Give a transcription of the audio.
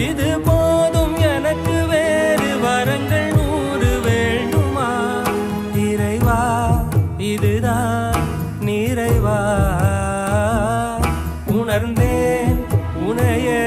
இது போதும் எனக்கு வேறு வரங்கள் நூறு வேண்டுமா? இறைவா இதுதான் நிறைவா? உணர்ந்தேன் உனையே